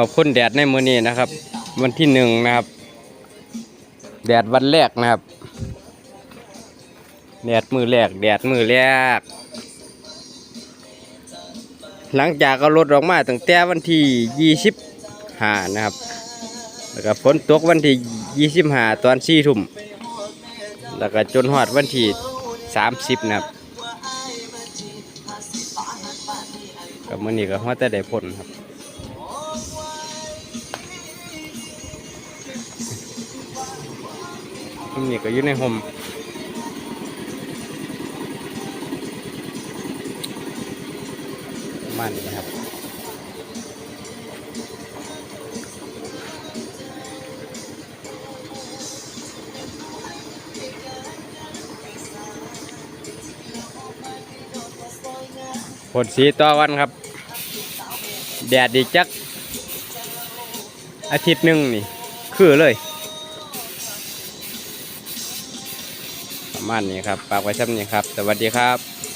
ขอบคุณแดดในมือนี้นะครับ วันที่หนึ่งนะครับ แดดวันแรกนะครับ แดดมือแรก แดดมือแรก หลังจากเอารถออกมาตั้งแต่วันที่ยี่สิบห้านะครับ แล้วก็ฝนตกวันที่ยี่สิบห้าตอนสี่ทุ่มแล้วก็จนหอดวันที่สามสิบนะครับก็มื่อนี้ก็ฮอดแต่ได้ผลครับ มื่อนี้ก็อยู่ในห่มประมันนี้ครับผลสีต่อวันครับ แดดดีจัก อาทิตย์หนึ่งนี่ คือเลย มาณนี้ครับฝากไว้ช่ำนี้ครับ สวัสดีครับ